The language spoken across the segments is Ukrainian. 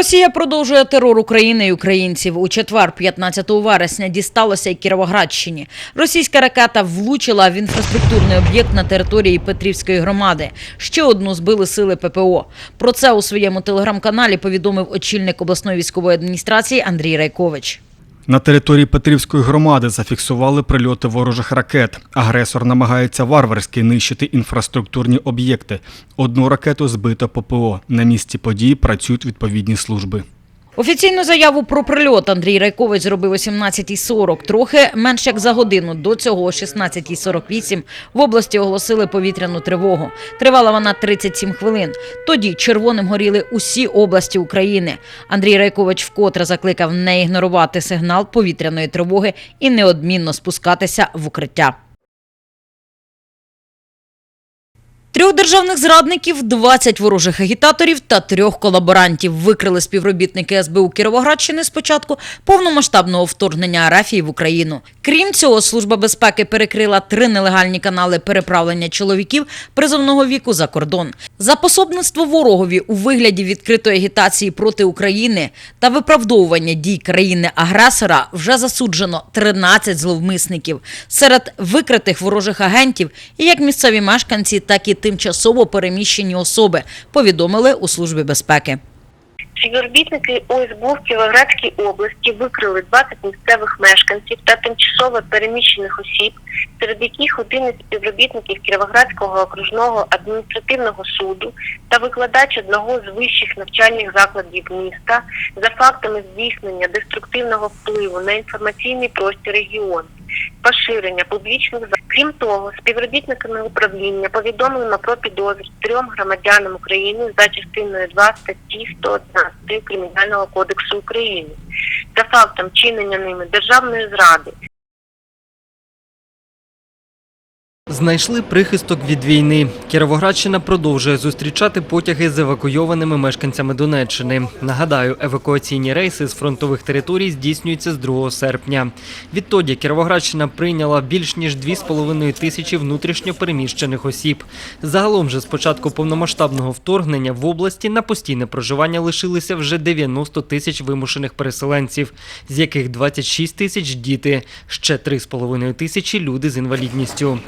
Росія продовжує терор України і українців. У четвер, 15 вересня, дісталося й Кіровоградщині. Російська ракета влучила в інфраструктурний об'єкт на території Петрівської громади. Ще одну збили сили ППО. Про це у своєму телеграм-каналі повідомив очільник обласної військової адміністрації Андрій Райкович. На території Петрівської громади зафіксували прильоти ворожих ракет. Агресор намагається варварськи нищити інфраструктурні об'єкти. Одну ракету збито ППО. На місці події працюють відповідні служби. Офіційну заяву про прильот Андрій Райкович зробив о 17.40. Трохи менш як за годину до цього, о 16.48, в області оголосили повітряну тривогу. Тривала вона 37 хвилин. Тоді червоним горіли усі області України. Андрій Райкович вкотре закликав не ігнорувати сигнал повітряної тривоги і неодмінно спускатися в укриття. Трьох державних зрадників, 20 ворожих агітаторів та трьох колаборантів викрили співробітники СБУ Кіровоградщини з початку повномасштабного вторгнення Арафії в Україну. Крім цього, служба безпеки перекрила три нелегальні канали переправлення чоловіків призовного віку за кордон. За пособництво ворогові у вигляді відкритої агітації проти України та виправдовування дій країни-агресора вже засуджено 13 зловмисників. Серед викритих ворожих агентів і як місцеві мешканці, так і тимчасово переміщені особи, повідомили у службі безпеки. Співробітники ОСБУ в Кіровоградській області викрили 20 місцевих мешканців та тимчасово переміщених осіб, серед яких один із співробітників Кіровоградського окружного адміністративного суду та викладач одного з вищих навчальних закладів міста за фактами здійснення деструктивного впливу на інформаційний простір регіону. Поширення публічних крім того, співробітниками управління повідомлено про підозру трьом громадянам України за частиною 2 статті 111 Кримінального кодексу України. За фактом чинення ними державної зради, Знайшли прихисток від війни. Кіровоградщина продовжує зустрічати потяги з евакуйованими мешканцями Донеччини. Нагадаю, евакуаційні рейси з фронтових територій здійснюються з 2 серпня. Відтоді Кіровоградщина прийняла більш ніж 2,5 тисячі внутрішньо переміщених осіб. Загалом же з початку повномасштабного вторгнення в області на постійне проживання лишилися вже 90 тисяч вимушених переселенців, з яких 26 тисяч діти, ще 3,5 тисячі люди з інвалідністю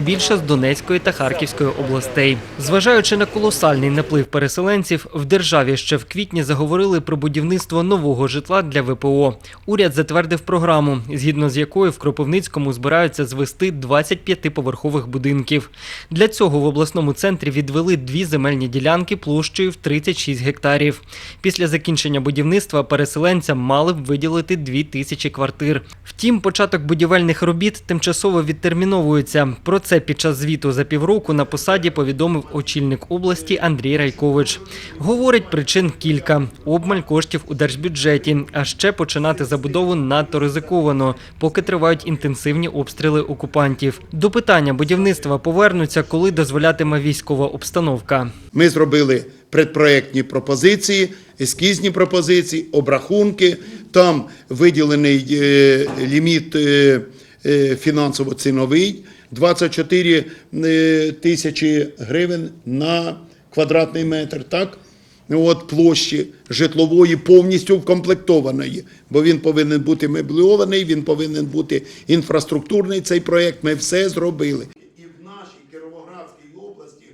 найбільше з Донецької та Харківської областей. Зважаючи на колосальний наплив переселенців, в державі ще в квітні заговорили про будівництво нового житла для ВПО. Уряд затвердив програму, згідно з якою в Кропивницькому збираються звести 25 поверхових будинків. Для цього в обласному центрі відвели дві земельні ділянки площею в 36 гектарів. Після закінчення будівництва переселенцям мали б виділити 2 тисячі квартир. Втім, початок будівельних робіт тимчасово відтерміновується. Про це під час звіту за півроку на посаді повідомив очільник області Андрій Райкович. Говорить, причин кілька: обмаль коштів у держбюджеті, а ще починати забудову надто ризиковано, поки тривають інтенсивні обстріли окупантів. До питання будівництва повернуться, коли дозволятиме військова обстановка. Ми зробили предпроектні пропозиції, ескізні пропозиції, обрахунки. Там виділений е, ліміт е, фінансово-ціновий 24 е, тисячі гривень на квадратний метр. Так? От площі житлової повністю вкомплектованої, бо він повинен бути мебльований, він повинен бути інфраструктурний. Цей проект ми все зробили. І в нашій Кіровоградській області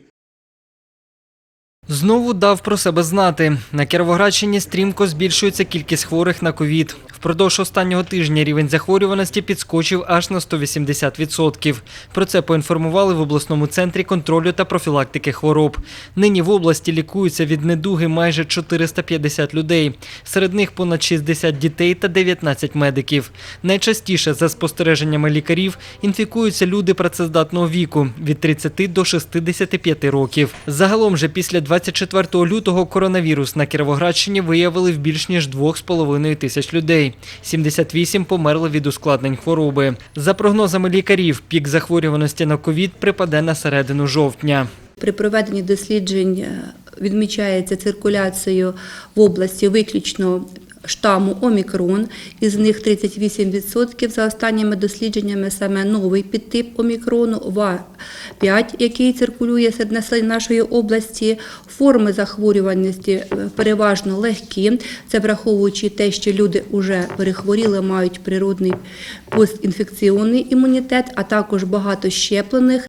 Знову дав про себе знати. На Кіровоградщині стрімко збільшується кількість хворих на ковід. Впродовж останнього тижня рівень захворюваності підскочив аж на 180%. Про це поінформували в обласному центрі контролю та профілактики хвороб. Нині в області лікуються від недуги майже 450 людей. Серед них понад 60 дітей та 19 медиків. Найчастіше, за спостереженнями лікарів, інфікуються люди працездатного віку від 30 до 65 років. Загалом же після 24 лютого коронавірус на Кіровоградщині виявили в більш ніж 2,5 тисяч людей. 78 померли від ускладнень хвороби. За прогнозами лікарів, пік захворюваності на ковід припаде на середину жовтня. При проведенні досліджень е, відмічається циркуляцією в області виключно штаму Омікрон, із них 38% за останніми дослідженнями саме новий підтип Омікрону, ВА5, який циркулює серед населення нашої області. Форми захворюваності е, переважно легкі. Це враховуючи те, що люди вже перехворіли, мають природний постінфекційний імунітет, а також багато щеплених.